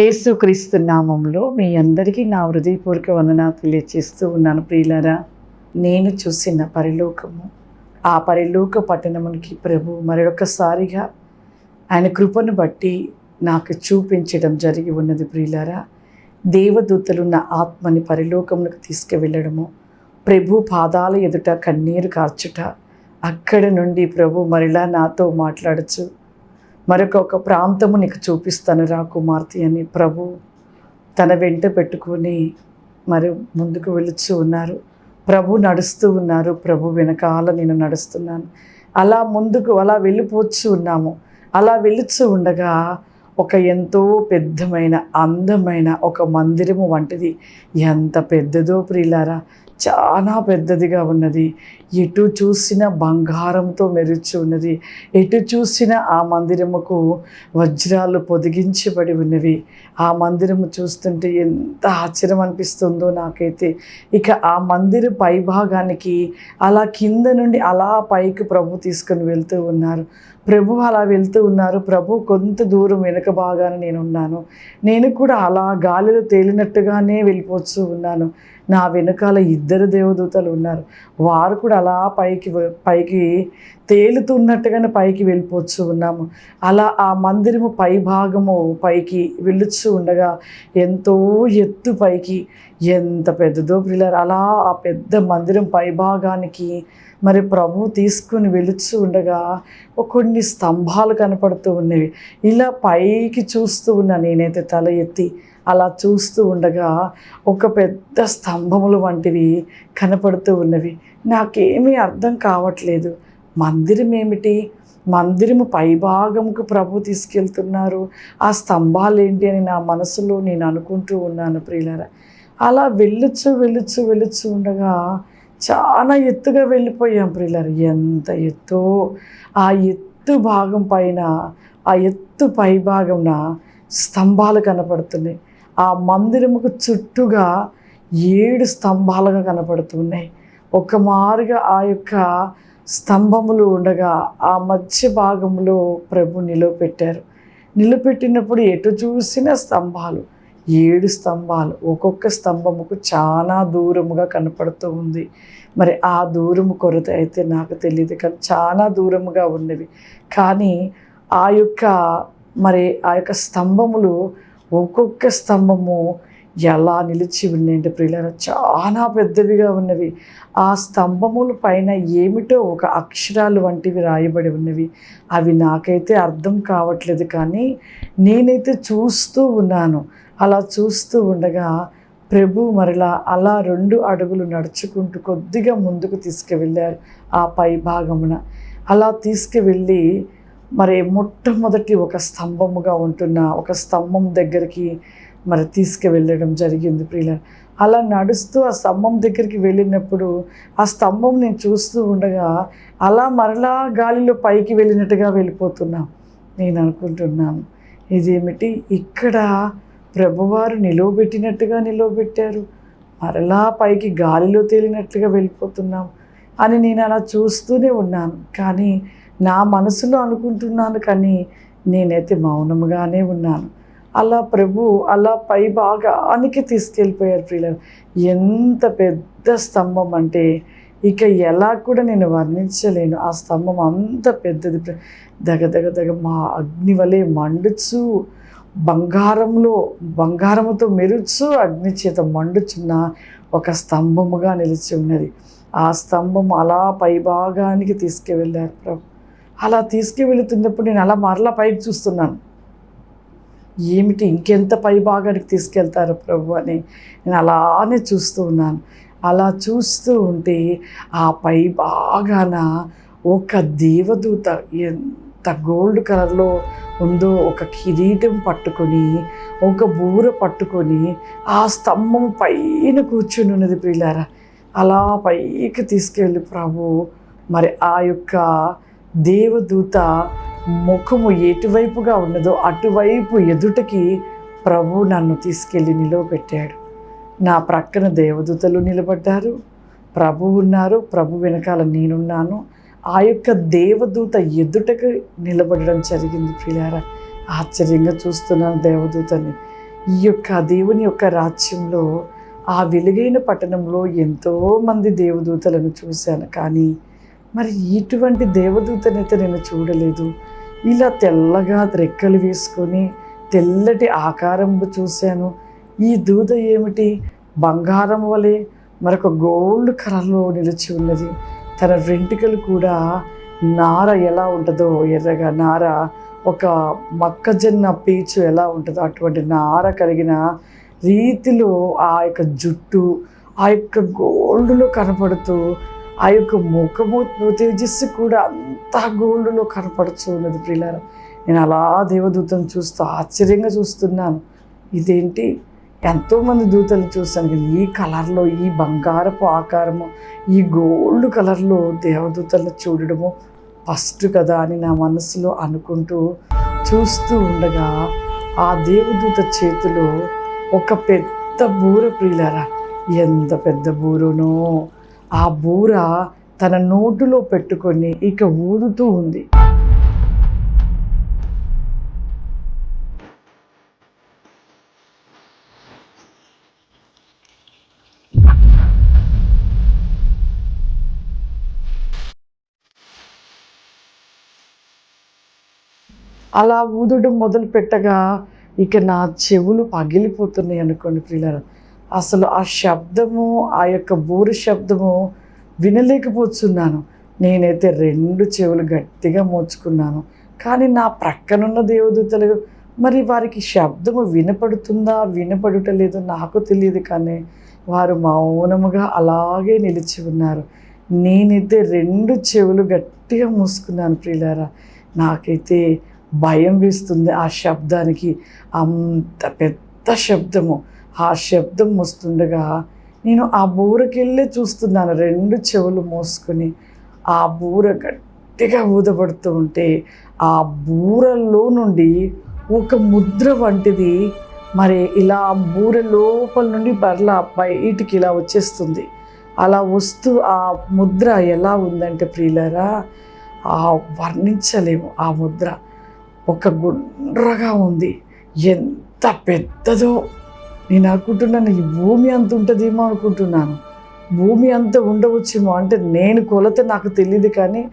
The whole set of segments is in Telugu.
ఏసుక్రీస్తు నామంలో మీ అందరికీ నా హృదయపూర్వక వందన తెలియచేస్తూ ఉన్నాను ప్రియులరా. నేను చూసిన పరిలోకము ఆ పరిలోక పట్టణమునికి ప్రభు మరొకసారిగా ఆయన కృపను బట్టి నాకు చూపించడం జరిగి ఉన్నది ప్రియులరా. దేవదూతలున్న ఆత్మని పరిలోకములకు తీసుకువెళ్ళడము ప్రభు పాదాల ఎదుట కన్నీరు కార్చుట అక్కడ నుండి ప్రభు మరలా నాతో మాట్లాడచ్చు. మరొక ఒక ప్రాంతము నీకు చూపిస్తాను రా కుమార్తె అని ప్రభు తన వెంట పెట్టుకొని మరి ముందుకు వెళుచు ఉన్నారు. ప్రభు నడుస్తూ ఉన్నారు. ప్రభు వెనకాల నేను నడుస్తున్నాను. అలా ముందుకు అలా వెళ్ళిపోవచ్చు ఉన్నాము. అలా వెళుచు ఉండగా ఒక ఎంతో పెద్దమైన అందమైన ఒక మందిరము వంటిది. ఎంత పెద్దదో ప్రియులారా చాలా పెద్దదిగా ఉన్నది. ఎటు చూసిన బంగారంతో మెరుచి ఉన్నది. ఎటు చూసిన ఆ మందిరముకు వజ్రాలు పొదిగించబడి ఉన్నవి. ఆ మందిరము చూస్తుంటే ఎంత ఆశ్చర్యం అనిపిస్తుందో నాకైతే. ఇక ఆ మందిర పైభాగానికి అలా కింద నుండి అలా పైకి ప్రభు తీసుకొని వెళ్తూ ఉన్నారు. ప్రభు అలా వెళ్తూ ఉన్నారు. ప్రభు కొంత దూరం వెనుక భాగాన నేను ఉన్నాను నేను కూడా అలా గాలిలో తేలినట్టుగానే వెళ్ళిపోతూ ఉన్నాను. నా వెనకాల ఇద్దరు దేవదూతలు ఉన్నారు. వారు కూడా అలా పైకి పైకి తేలుతున్నట్టుగానే పైకి వెళ్ళిపోతూ ఉన్నాము. అలా ఆ మందిరము పై భాగము పైకి వెళ్ళొచ్చు ఉండగా ఎంతో ఎత్తు పైకి ఎంత పెద్దదో పిల్లలు అలా ఆ పెద్ద మందిరం పైభాగానికి మరి ప్రభు తీసుకుని వెలుచు ఉండగా కొన్ని స్తంభాలు కనపడుతూ ఉన్నవి. ఇలా పైకి చూస్తూ ఉన్నా నేనైతే తల ఎత్తి అలా చూస్తూ ఉండగా ఒక పెద్ద స్తంభములు వంటివి కనపడుతూ ఉన్నవి. నాకేమీ అర్థం కావట్లేదు. మందిరం ఏమిటి మందిరము పైభాగముకు ప్రభు తీసుకెళ్తున్నారు. ఆ స్తంభాలు ఏంటి అని నా మనసులో నేను అనుకుంటూ ఉన్నాను ప్రియులరా. అలా వెళ్ళొచ్చు వెళ్ళొచ్చు వెళ్ళొచ్చు ఉండగా చాలా ఎత్తుగా వెళ్ళిపోయాం ప్రిల్లర్. ఎంత ఎత్తో? ఆ ఎత్తు భాగం పైన ఆ ఎత్తు పై భాగంన స్తంభాలు కనపడుతున్నాయి. ఆ మందిరముకు చుట్టూగా ఏడు స్తంభాలుగా కనపడుతున్నాయి. ఒక మారుగా ఆ యొక్క స్తంభములు ఉండగా ఆ మధ్య భాగంలో ప్రభు నిలవపెట్టారు. నిలబెట్టినప్పుడు ఎటు చూసిన స్తంభాలు. ఏడు స్తంభాలు. ఒక్కొక్క స్తంభముకు చాలా దూరముగా కనపడుతూ ఉంది. మరి ఆ దూరము కొరత అయితే నాకు తెలియదు కానీ చాలా దూరముగా ఉన్నవి. కానీ ఆ యొక్క మరి ఆ యొక్క స్తంభములు ఒక్కొక్క స్తంభము ఎలా నిలిచి ఉన్నాయంటే ప్రియుల చాలా పెద్దవిగా ఉన్నవి. ఆ స్తంభముల పైన ఏమిటో ఒక అక్షరాలు వంటివి రాయబడి ఉన్నవి. అవి నాకైతే అర్థం కావట్లేదు కానీ నేనైతే చూస్తూ ఉన్నాను. అలా చూస్తూ ఉండగా ప్రభు మరలా అలా రెండు అడుగులు నడుచుకుంటూ కొద్దిగా ముందుకు తీసుకువెళ్ళారు ఆ పై భాగమున. అలా తీసుకువెళ్ళి మరి మొట్టమొదటి ఒక స్తంభముగా ఉంటున్న ఒక స్తంభం దగ్గరికి మరి తీసుకువెళ్ళడం జరిగింది ప్రియుల అలా నడుస్తూ ఆ స్తంభం దగ్గరికి వెళ్ళినప్పుడు ఆ స్తంభం నేను చూస్తూ ఉండగా అలా మరలా గాలిలో పైకి వెళ్ళినట్టుగా వెళ్ళిపోతున్నాను నేను అనుకుంటున్నాను. ఇదేమిటి? ఇక్కడ ప్రభువారు నిలువబెట్టినట్టుగా నిలువబెట్టారు. మరలా పైకి గాలిలో తేలినట్లుగా వెళ్ళిపోతున్నాం అని నేను అలా చూస్తూనే ఉన్నాను. కానీ నా మనసులో అనుకుంటున్నాను కానీ నేనైతే మౌనముగానే ఉన్నాను. అలా ప్రభు అలా పై భాగానికి తీసుకెళ్ళిపోయారు ప్రియులు ఎంత పెద్ద స్తంభం అంటే ఇక ఎలా కూడా నేను వర్ణించలేను. ఆ స్తంభం అంత పెద్దది దగ దగ దగ మా అగ్ని వలె మండుచు బంగారంలో బంగారముతో మెరుచు అగ్ని చేత మండుచున్న ఒక స్తంభముగా నిలిచి ఉన్నది. ఆ స్తంభం అలా పై భాగానికి తీసుకువెళ్ళారు ప్రభు. అలా తీసుకువెళుతున్నప్పుడు నేను అలా మరలా పైకి చూస్తున్నాను. ఏమిటి ఇంకెంత పై భాగానికి తీసుకెళ్తారు ప్రభు అని నేను అలానే చూస్తూ ఉన్నాను. అలా చూస్తూ ఉంటే ఆ పై భాగాన ఒక దేవదూత ఎంత గోల్డ్ కలర్లో ఉందో ఒక కిరీటం పట్టుకొని ఒక బూర పట్టుకొని ఆ స్తంభం పైన కూర్చుని ఉన్నది ప్రియులారా. అలా పైకి తీసుకెళ్ళి ప్రభు మరి ఆ యొక్క దేవదూత ముఖము ఎటువైపుగా ఉన్నదో అటువైపు ఎదుటకి ప్రభు నన్ను తీసుకెళ్ళి నిలవబెట్టాడు. నా ప్రక్కన దేవదూతలు నిలబడ్డారు. ప్రభు ఉన్నారు. ప్రభు వెనకాల నేనున్నాను. ఆ యొక్క దేవదూత ఎదుటకు నిలబడడం జరిగింది ప్రియారా ఆశ్చర్యంగా చూస్తున్నాను దేవదూతని. ఈ యొక్క దేవుని యొక్క రాజ్యంలో ఆ వెలుగైన పట్టణంలో ఎంతోమంది దేవదూతలను చూశాను. కానీ మరి ఇటువంటి దేవదూతనైతే నేను చూడలేదు. ఇలా తెల్లగా రెక్కలు వేసుకొని తెల్లటి ఆకారం చూశాను. ఈ దూత ఏమిటి? బంగారం వలె మరొక గోల్డ్ కలర్లో నిలిచి ఉన్నది. తన వెంట్రుకలు కూడా నార ఎలా ఉంటుందో ఎర్రగా నార ఒక మొక్కజొన్న పీచు ఎలా ఉంటుందో అటువంటి నార కలిగిన రీతిలో ఆ యొక్క జుట్టు ఆ యొక్క గోల్డ్లో కనపడుతూ ఆ యొక్క ముఖము తేజస్సు కూడా అంతా గోల్డ్లో కనపడుతూ ఉన్నది ప్రియులారా. నేను అలా దేవదూతను చూస్తూ ఆశ్చర్యంగా చూస్తున్నాను. ఇదేంటి? ఎంతోమంది దూతలు చూశాను ఈ కలర్లో ఈ బంగారపు ఆకారము ఈ గోల్డ్ కలర్లో దేవదూతలను చూడడము ఫస్ట్ కదా అని నా మనసులో అనుకుంటూ చూస్తూ ఉండగా ఆ దేవదూత చేతిలో ఒక పెద్ద బూర ప్రియులరా. ఎంత పెద్ద బూరనో. ఆ బూర తన నోటులో పెట్టుకొని ఇక ఊదుతూ ఉంది. అలా ఊదడం మొదలు పెట్టగా ఇక నా చెవులు పగిలిపోతున్నాయి అనుకోండి ప్రియులారా. అసలు ఆ శబ్దము ఆ యొక్క బూరు శబ్దము వినలేకపోతున్నాను. నేనైతే రెండు చెవులు గట్టిగా మోచుకున్నాను కానీ నా ప్రక్కనున్న దేవదూతలు మరి వారికి శబ్దము వినపడుతుందా వినపడుటలేదు నాకు తెలియదు కానీ వారు మౌనముగా అలాగే నిలిచి ఉన్నారు. నేనైతే రెండు చెవులు గట్టిగా మూసుకున్నాను ప్రియులారా. నాకైతే భయం వేస్తుంది ఆ శబ్దానికి. అంత పెద్ద శబ్దము. ఆ శబ్దం వస్తుండగా నేను ఆ బూరకెళ్ళే చూస్తున్నాను. రెండు చెవులు మోసుకొని ఆ బూర గట్టిగా ఊదబడుతూ ఉంటే ఆ బూరలో నుండి ఒక ముద్ర వంటిది మరి ఇలా బూర లోపల నుండి బర్లా బయటికి ఇలా వచ్చేస్తుంది. అలా వస్తూ ఆ ముద్ర ఎలా ఉందంటే ప్రియులరా ఆ వర్ణించలేము ఆ ముద్ర. ఒక గుండ్రగా ఉంది. ఎంత పెద్దదో? నేను అనుకుంటున్నాను ఈ భూమి అంత ఉంటుందేమో అనుకుంటున్నాను. భూమి అంత ఉండవచ్చేమో అంటే నేను కొలత నాకు తెలియదు కానీ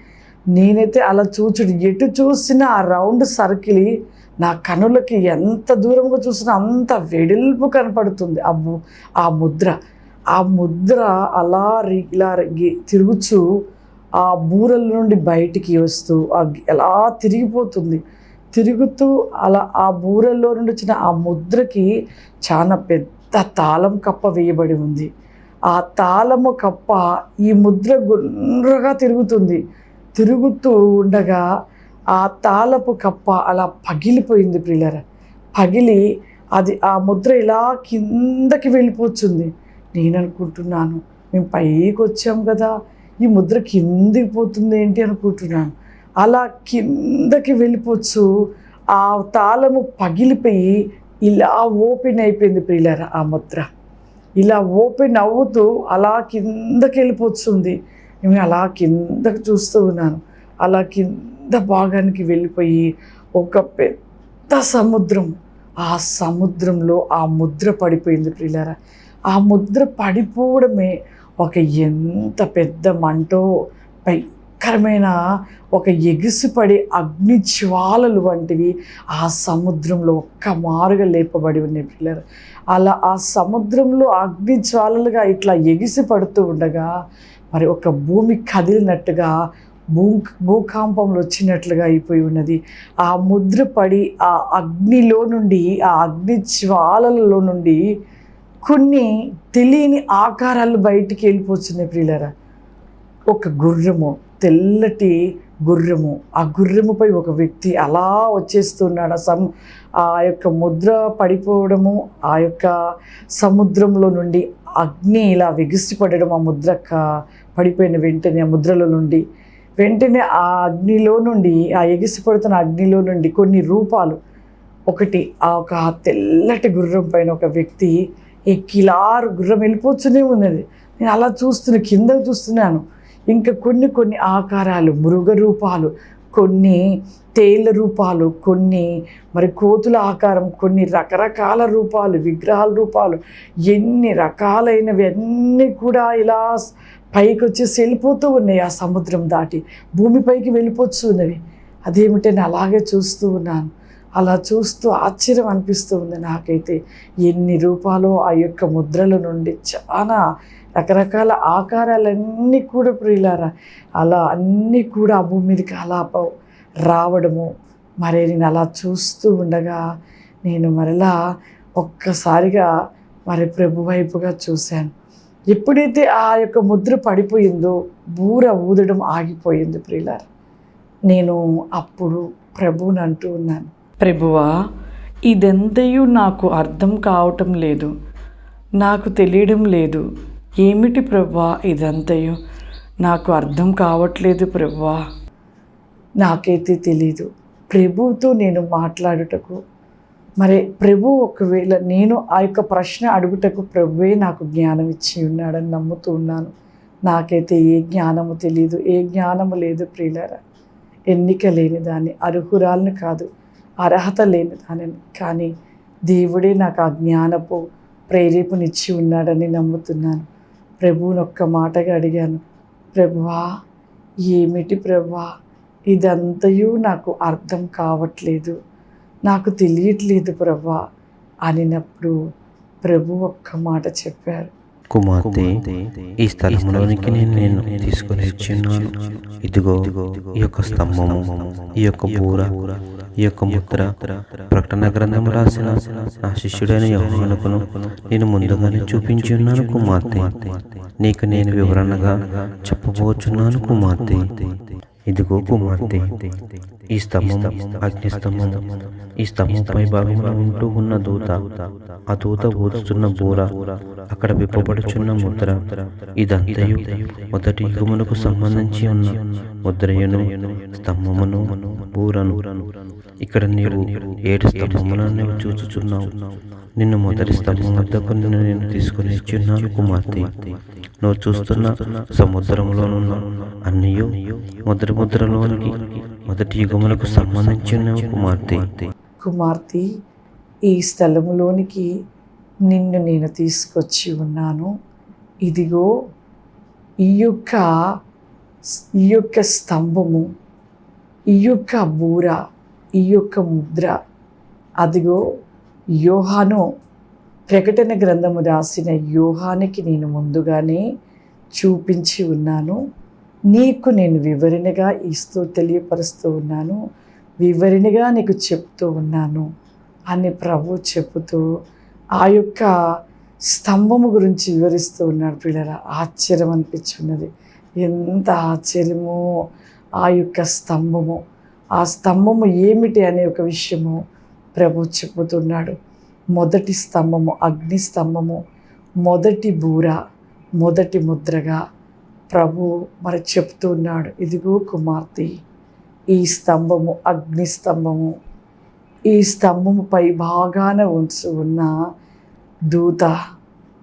నేనైతే అలా చూచుడు ఎటు చూసినా ఆ రౌండ్ సర్కిల్ నా కనులకి ఎంత దూరంగా చూసినా అంత వెడల్పు కనపడుతుంది. ఆ ఆ ముద్ర ఆ ముద్ర అలా రి- ఇలా తిరుగుచూ ఆ బూరల నుండి బయటికి వస్తూ ఆ ఎలా తిరిగిపోతుంది. తిరుగుతూ అలా ఆ బూరల్లో నుండి వచ్చిన ఆ ముద్రకి చాలా పెద్ద తాళం కప్ప వేయబడి ఉంది. ఆ తాళము కప్ప ఈ ముద్ర గుండ్రగా తిరుగుతుంది. తిరుగుతూ ఉండగా ఆ తాళపు కప్ప అలా పగిలిపోయింది ప్రియులర. పగిలి అది ఆ ముద్ర ఇలా కిందకి వెళ్ళిపోతుంది. నేను అనుకుంటున్నాను మేము పైకి వచ్చాం కదా ఈ ముద్ర కిందికి పోతుంది ఏంటి అనుకుంటున్నాను. అలా కిందకి వెళ్ళిపోవచ్చు. ఆ తాళము పగిలిపోయి ఇలా ఓపెన్ అయిపోయింది ప్రియులర ఆ ముద్ర. ఇలా ఓపెన్ అవుతూ అలా కిందకి వెళ్ళిపోతుంది. నేను అలా కిందకి చూస్తూ ఉన్నాను. అలా కింద భాగానికి వెళ్ళిపోయి ఒక పెద్ద సముద్రం. ఆ సముద్రంలో ఆ ముద్ర పడిపోయింది ప్రియులారా. ఆ ముద్ర పడిపోవడమే ఒక ఎంత పెద్ద మంటో భయంకరమైన ఒక ఎగిసిపడే అగ్ని జ్వాలలు వంటివి ఆ సముద్రంలో ఒక్క మారుగా లేపబడి ఉన్నాయి పిల్లలు. అలా ఆ సముద్రంలో అగ్ని జ్వాలలుగా ఇట్లా ఎగిసి పడుతూ ఉండగా మరి ఒక భూమి కదిలినట్టుగా భూ భూకంపంలో వచ్చినట్లుగా అయిపోయి ఉన్నది. ఆ ముద్ర పడి ఆ అగ్నిలో నుండి ఆ అగ్ని జ్వాలలలో నుండి కొన్ని తెలియని ఆకారాలు బయటికి వెళ్ళిపోతున్నాయి ప్రియులరా ఒక గుర్రము తెల్లటి గుర్రము. ఆ గుర్రముపై ఒక వ్యక్తి అలా వచ్చేస్తున్నాడు. ఆ సమ్ ఆ యొక్క ముద్ర పడిపోవడము ఆ యొక్క సముద్రంలో నుండి అగ్ని ఇలా వెగిసి పడడం ఆ ముద్ర పడిపోయిన వెంటనే ఆ ముద్రలో నుండి. వెంటనే ఆ అగ్నిలో నుండి ఆ ఎగిసి పడుతున్న అగ్నిలో నుండి కొన్ని రూపాలు. ఒకటి ఆ ఒక తెల్లటి గుర్రం పైన ఒక వ్యక్తి ఎక్కిలారు గుర్రం వెళ్ళిపోతూనే ఉన్నది. నేను అలా చూస్తున్నా కింద చూస్తున్నాను. ఇంకా కొన్ని కొన్ని ఆకారాలు మృగ రూపాలు కొన్ని తేళ్ళ రూపాలు కొన్ని మరి కోతుల ఆకారం కొన్ని రకరకాల రూపాలు విగ్రహాల రూపాలు ఎన్ని రకాలైనవి అన్నీ కూడా ఇలా పైకి వచ్చేసి వెళ్ళిపోతూ ఉన్నాయి ఆ సముద్రం దాటి. భూమిపైకి వెళ్ళిపోతూ ఉన్నవి. అదేమిటి నేను అలాగే చూస్తూ ఉన్నాను. అలా చూస్తూ ఆశ్చర్యం అనిపిస్తూ ఉంది నాకైతే. ఎన్ని రూపాలు ఆ యొక్క ముద్రల నుండి చాలా రకరకాల ఆకారాలన్నీ కూడా ప్రియులారా. అలా అన్నీ కూడా ఆ భూమి మీదకి అలా రావడము మరి నేను అలా చూస్తూ ఉండగా నేను మరలా ఒక్కసారిగా మరి ప్రభు వైపుగా చూశాను. ఎప్పుడైతే ఆ యొక్క ముద్ర పడిపోయిందో బూర ఊదడం ఆగిపోయింది ప్రియులారా. నేను అప్పుడు ప్రభువుని అంటూ ఉన్నాను. ప్రభువా ఇదెంతయు నాకు అర్థం కావటం లేదు. నాకు తెలియడం లేదు. ఏమిటి ప్రభా ఇదంతయు? నాకు అర్థం కావట్లేదు ప్రభా. నాకైతే తెలీదు. ప్రభువుతో నేను మాట్లాడుటకు. మరి ప్రభు ఒకవేళ నేను ఆ యొక్క ప్రశ్న అడుగుటకు ప్రభువే నాకు జ్ఞానం ఇచ్చి ఉన్నాడని నమ్ముతూ ఉన్నాను. నాకైతే ఏ జ్ఞానము తెలియదు ఏ జ్ఞానము లేదు ప్రియులరా. ఎన్నిక లేని దాన్ని అర్హురాలను కాదు అర్హత లేని దానిని. కానీ దేవుడే నాకు ఆ జ్ఞానపు ప్రేరేపణిచ్చి ఉన్నాడని నమ్ముతున్నాను. ప్రభువుని ఒక్క మాటగా అడిగాను. ప్రభువా ఏమిటి ప్రభువా? ఇదంతయు నాకు అర్థం కావట్లేదు. నాకు తెలియట్లేదు ప్రభా అనినప్పుడు ప్రభు ఒక్క మాట చెప్పారు. కుమార్తె ఈ స్థలంలోనికి నేను నేను తీసుకుని వచ్చిన్నాను ఇదిగో ఈ యొక్క స్తంభము ఈ యొక్క బూర ఈ యొక్క ముద్ర ప్రకటన గ్రంథం రాసిన నా శిష్యుడైన యోహానుకును నేను ముందుగానే చూపించి ఉన్నాను కుమార్తె. నీకు నేను వివరణగా చెప్పబోచున్నాను కుమార్తె. ఇదిగో కుమార్తె. ఈ స్తంభం అగ్ని స్తంభం ఈ స్తంభంపై భాగంలో ఉంటూ ఉన్న దూత. ఆ దూత ఊదుతున్న బూర అక్కడ విప్పబడుచున్న ముద్ర. ఇదంతయు మొదటి యుగమునకు సంబంధించి ఉన్న ముద్రయును స్తంభమును బూరను. ఇక్కడ నీవు ఏడు స్తంభములను చూచుచున్నావు. నిన్ను మొదటి స్తంభం వద్దకు నిన్ను నేను తీసుకుని ఇచ్చున్నాను కుమార్తె. నువ్వు చూస్తున్న సముద్రంలోనున్న అన్నయు ముద్ర ముద్రలోనికి మొదటి యుగములకు సంబంధించిన కుమార్తె. కుమార్తె. ఈ స్థలములోనికి నిన్ను నేను తీసుకొచ్చి ఉన్నాను. ఇదిగో ఈ యొక్క ఈ యొక్క స్తంభము ఈ యొక్క బూర ఈ యొక్క ముద్ర. అదిగో యోహాను ప్రకటన గ్రంథము రాసిన యోహానికి నేను ముందుగానే చూపించి ఉన్నాను. నీకు నేను వివరణగా ఇస్తూ తెలియపరుస్తూ ఉన్నాను. వివరణగా నీకు చెప్తూ ఉన్నాను అని ప్రభు చెబుతూ ఆ యొక్క స్తంభము గురించి వివరిస్తూ ఉన్నాడు. పిల్లల ఆశ్చర్యం అనిపించున్నది. ఎంత ఆశ్చర్యమో ఆ యొక్క స్తంభము. ఆ స్తంభము ఏమిటి అనే ఒక విషయము ప్రభు చెబుతున్నాడు. మొదటి స్తంభము అగ్ని స్తంభము మొదటి బూర మొదటి ముద్రగా ప్రభు మరి చెప్తూ ఉన్నాడు ఇదిగో కుమార్తె ఈ స్తంభము అగ్ని స్తంభము ఈ స్తంభము పై భాగాన ఉంచి ఉన్న దూత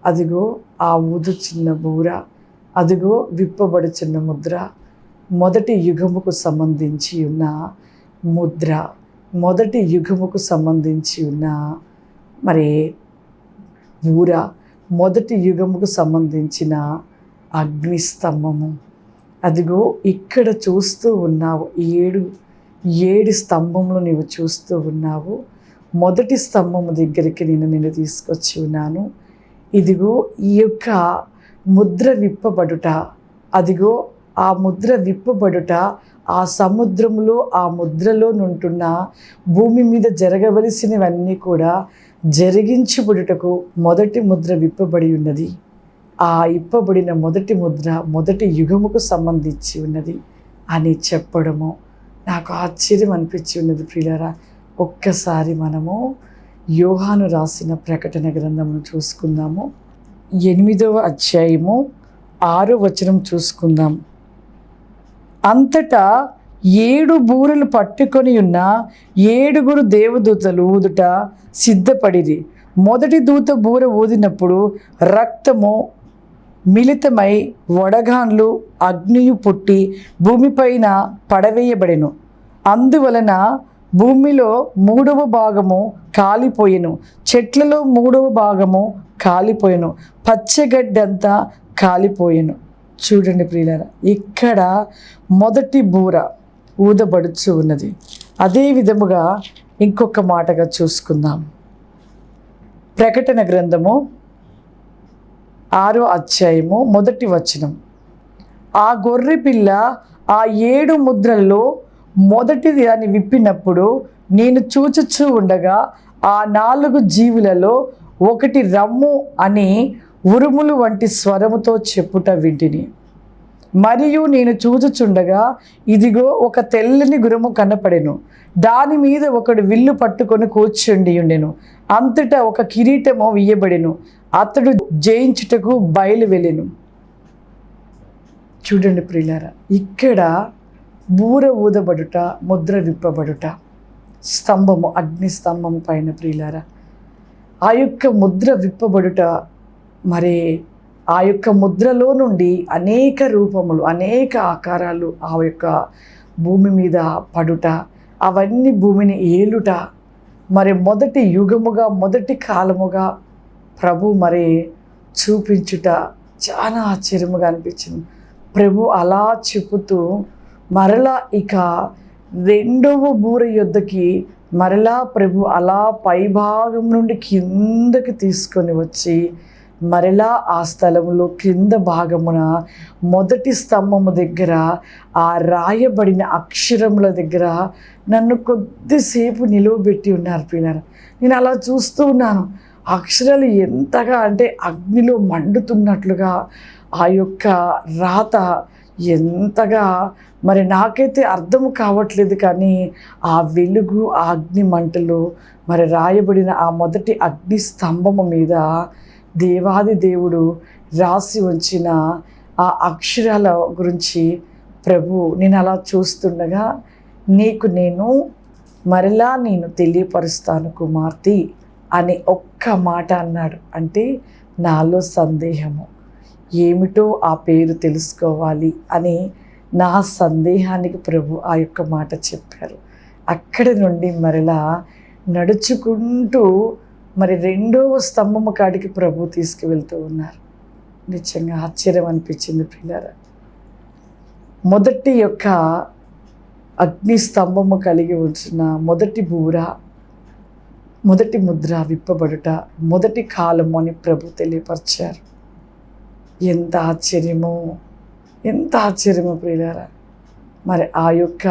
అదిగో ఆ ఊదుచున్న బూర అదిగో విప్పబడుచున్న ముద్ర మొదటి యుగముకు సంబంధించి ఉన్న ముద్ర మొదటి యుగముకు సంబంధించి ఉన్న మరి ఊర మొదటి యుగముకు సంబంధించిన అగ్నిస్తంభము. అదిగో ఇక్కడ చూస్తూ ఉన్నావు ఏడు ఏడు స్తంభములు నీవు చూస్తూ ఉన్నావు. మొదటి స్తంభము దగ్గరికి నేను నిన్ను తీసుకొచ్చి ఉన్నాను. ఇదిగో ఈ యొక్క ముద్ర విప్పబడుట అదిగో ఆ ముద్ర విప్పబడుట ఆ సముద్రంలో ఆ ముద్రలో నుంటున్న భూమి మీద జరగవలసినవన్నీ కూడా జరిగించబడుటకు మొదటి ముద్ర విప్పబడి ఉన్నది. ఆ ఇప్పబడిన మొదటి ముద్ర మొదటి యుగముకు సంబంధించి ఉన్నది అని చెప్పడము. నాకు ఆశ్చర్యం అనిపించి ఉన్నది ప్రియులరా. ఒక్కసారి మనము యోహాను రాసిన ప్రకటన గ్రంథమును చూసుకుందాము. ఎనిమిదవ అధ్యాయము ఆరో వచనం చూసుకుందాం. అంతటా ఏడు బూరెలు పట్టుకొని ఉన్న ఏడుగురు దేవదూతలు ఊదుట సిద్ధపడిరి. మొదటి దూత బూర ఊదినప్పుడు రక్తము మిళితమై వడగాన్లు అగ్నియు పుట్టి భూమిపైన పడవేయబడెను. అందువలన భూమిలో మూడవ భాగము కాలిపోయెను. చెట్లలో మూడవ భాగము కాలిపోయెను. పచ్చగడ్డంతా కాలిపోయెను. చూడండి ప్రియులారా ఇక్కడ మొదటి బూర ఊదబడుచు ఉన్నది. అదే విధముగా ఇంకొక మాటగా చూసుకుందాం. ప్రకటన గ్రంథము ఆరో అధ్యాయము మొదటి వచనం. ఆ గొర్రె పిల్ల ఆ ఏడు ముద్రల్లో మొదటిది అని విప్పినప్పుడు నేను చూచుచూ ఉండగా ఆ నాలుగు జీవులలో ఒకటి రమ్ము అని ఉరుములు వంటి స్వరముతో చెప్పుట వింటిని. మరియు నేను చూచుచుండగా ఇదిగో ఒక తెల్లని గురుము కనపడెను. దాని మీద ఒకడు విల్లు పట్టుకొని కూర్చుండి ఉండెను అంతటా ఒక కిరీటము వేయబడెను అతడు జయించుటకు బయలు వెళ్ళెను చూడండి ప్రియులారా ఇక్కడ బూర ఊదబడుట ముద్ర విప్పబడుట స్తంభము అగ్ని స్తంభం పైన ప్రియులారా. ఆ యొక్క ముద్ర విప్పబడుట మరి ఆ యొక్క ముద్రలో నుండి అనేక రూపములు అనేక ఆకారాలు ఆ యొక్క భూమి మీద పడుట అవన్నీ భూమిని ఏలుట మరి మొదటి యుగముగా మొదటి కాలముగా ప్రభు మరి చూపించుట చాలా ఆశ్చర్యముగా అనిపించింది. ప్రభు అలా చెబుతూ మరలా ఇక రెండవ బూర యుద్ధకి మరలా ప్రభు అలా పైభాగం నుండి కిందకి తీసుకొని వచ్చి మరలా ఆ స్థలంలో క్రింద భాగమున మొదటి స్తంభము దగ్గర ఆ రాయబడిన అక్షరముల దగ్గర నన్ను కొద్దిసేపు నిలువబెట్టి ఉన్నారు పిల్లలు. నేను అలా చూస్తూ ఉన్నాను. అక్షరాలు ఎంతగా అంటే అగ్నిలో మండుతున్నట్లుగా ఆ యొక్క రాత ఎంతగా మరి నాకైతే అర్థం కావట్లేదు కానీ ఆ వెలుగు ఆ అగ్ని మంటలు మరి రాయబడిన ఆ మొదటి అగ్ని స్తంభము మీద దేవాది దేవుడు రాసి ఉంచిన ఆ అక్షరాల గురించి ప్రభు నేను అలా చూస్తుండగా నీకు నేను మరలా నేను తెలియపరుస్తాను కుమార్తె అని ఒక్క మాట అన్నాడు. అంటే నాలో సందేహము. ఏమిటో ఆ పేరు తెలుసుకోవాలి అని నా సందేహానికి ప్రభు ఆ యొక్క మాట చెప్పారు. అక్కడి నుండి మరలా నడుచుకుంటూ మరి రెండవ స్తంభము కాడికి ప్రభు తీసుకువెళ్తూ ఉన్నారు. నిజంగా ఆశ్చర్యం అనిపించింది పిల్లరా మొదటి యొక్క అగ్ని స్తంభము కలిగి ఉంచిన మొదటి బూర మొదటి ముద్ర విప్పబడుట మొదటి కాలము అని ప్రభు తెలియపరిచారు. ఎంత ఆశ్చర్యమో ఎంత ఆశ్చర్యమో ప్రియులారా. మరి ఆ యొక్క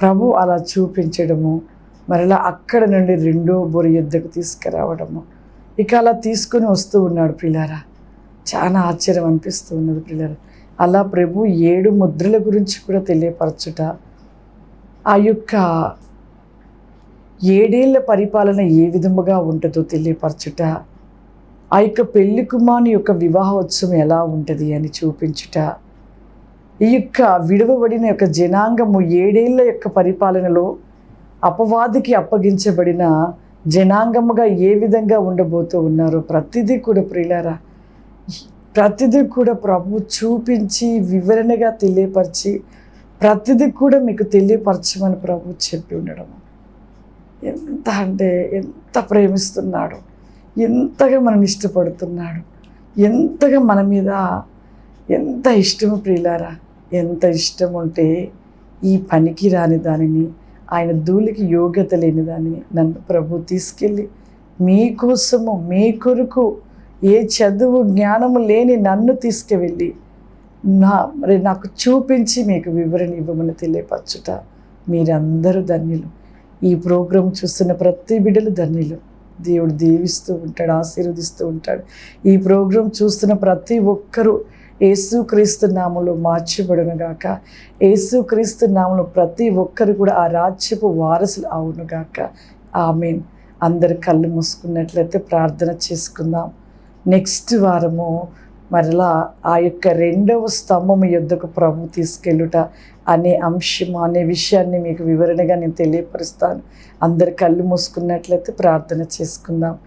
ప్రభు అలా చూపించడము మరలా అక్కడ నుండి రెండో బొరి యుద్ధకు తీసుకురావడము. ఇక అలా తీసుకొని వస్తూ ఉన్నాడు పిల్లారా. చాలా ఆశ్చర్యం అనిపిస్తూ ఉన్నది ప్రియులారా అలా ప్రభు ఏడు ముద్రల గురించి కూడా తెలియపరచుట ఆ యొక్క ఏడేళ్ళ పరిపాలన ఏ విధముగా ఉంటుందో తెలియపరచుట ఆ యొక్క పెళ్ళి కుమారుని యొక్క వివాహోత్సవం ఎలా ఉంటుంది అని చూపించుట ఈ యొక్క విడవబడిన యొక్క జనాంగము ఏడేళ్ళ యొక్క పరిపాలనలో అపవాదికి అప్పగించబడిన జనాంగముగా ఏ విధంగా ఉండబోతూ ఉన్నారో ప్రతిదీ కూడా ప్రియులారా ప్రతిదీ కూడా ప్రభు చూపించి వివరణగా తెలియపరిచి ప్రతిదీ కూడా మీకు తెలియపరచమని ప్రభు చెప్పి ఉండడం. ఎంత అంటే ఎంత ప్రేమిస్తున్నాడు ఎంతగా మనం ఇష్టపడుతున్నాడు ఎంతగా మన మీద ఎంత ఇష్టము ప్రియులారా ఎంత ఇష్టం ఉంటే ఈ పనికి రాని దానిని ఆయన ధూళికి యోగ్యత లేని దాన్ని నన్ను ప్రభు తీసుకెళ్ళి మీకోసము మీ కొరకు ఏ చదువు జ్ఞానము లేని నన్ను తీసుకువెళ్ళి నా మరి నాకు చూపించి మీకు వివరణ ఇవ్వమని తెలియపరచుట మీరందరూ ధన్యులు. ఈ ప్రోగ్రాం చూస్తున్న ప్రతి బిడ్డలు ధన్యులు. దేవుడు దీవిస్తూ ఉంటాడు ఆశీర్వదిస్తూ ఉంటాడు. ఈ ప్రోగ్రాం చూస్తున్న ప్రతి ఒక్కరూ ఏసుక్రీస్తు నామంలో మార్చబడును గాక. ఏసుక్రీస్తు నామంలో ప్రతి ఒక్కరు కూడా ఆ రాజ్యపు వారసులు అవును గాక. ఆమెన్. అందరు కళ్ళు మూసుకున్నట్లయితే ప్రార్థన చేసుకుందాం. నెక్స్ట్ వారము మరలా ఆ యొక్క రెండవ స్తంభం యుద్ధకు ప్రభు తీసుకెళ్ళుట అనే అంశం అనే విషయాన్ని మీకు వివరణగా నేను తెలియపరుస్తాను. అందరు కళ్ళు మూసుకున్నట్లయితే ప్రార్థన చేసుకుందాం.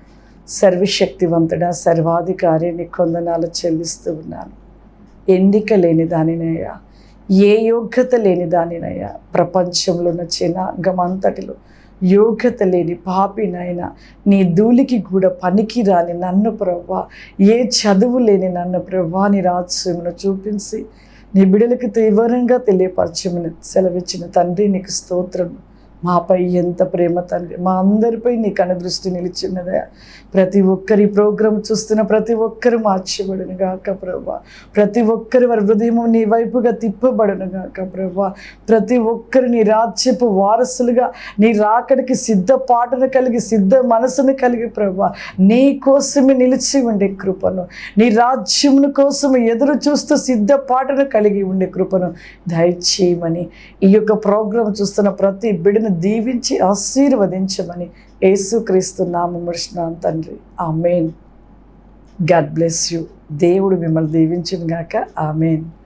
సర్వశక్తివంతుడ సర్వాధికారి నీ కొందనాలు చెల్లిస్తూ ఉన్నాను. ఎన్నిక లేని దానినయ్యా. ఏ యోగ్యత లేని దానినయ్యా. ప్రపంచంలో ఉన్న గమంతటిలో యోగ్యత లేని పాపినైనా నీ ధూళికి కూడా పనికి రాని నన్ను ప్రవ్వా. ఏ చదువు లేని నన్ను ప్రవ్వా. నీ రాజ్యమును చూపించి నీ బిడలకు తీవ్రంగా తెలియపరచమని సెలవిచ్చిన తండ్రి నీకు స్తోత్రము. మాపై ఎంత ప్రేమ తండ్రి మా అందరిపై నీ కనుదృష్టి నిలిచిన్నదా ప్రతి ఒక్కరి ప్రోగ్రాం చూస్తున్న ప్రతి ఒక్కరు మార్చబడును గాక ప్రభా ప్రతి ఒక్కరి వారి హృదయం నీ వైపుగా తిప్పబడును గాక ప్రభా ప్రతి ఒక్కరు నీ రాజ్యపు వారసులుగా నీ రాకడికి సిద్ధ పాటను కలిగి సిద్ధ మనసును కలిగి ప్రభా నీ కోసమే నిలిచి ఉండే కృపను నీ రాజ్యమును కోసం ఎదురు చూస్తూ సిద్ధ పాటను కలిగి ఉండే కృపను దయచేయమని ఈ యొక్క ప్రోగ్రాం చూస్తున్న ప్రతి బిడ్డను దీవించి ఆశీర్వదించమని యేసుక్రీస్తు నామముడిచిన తండ్రి. ఆమెన్. God bless you. దేవుడు మిమ్మల్ని దీవించును గాక ఆమెన్.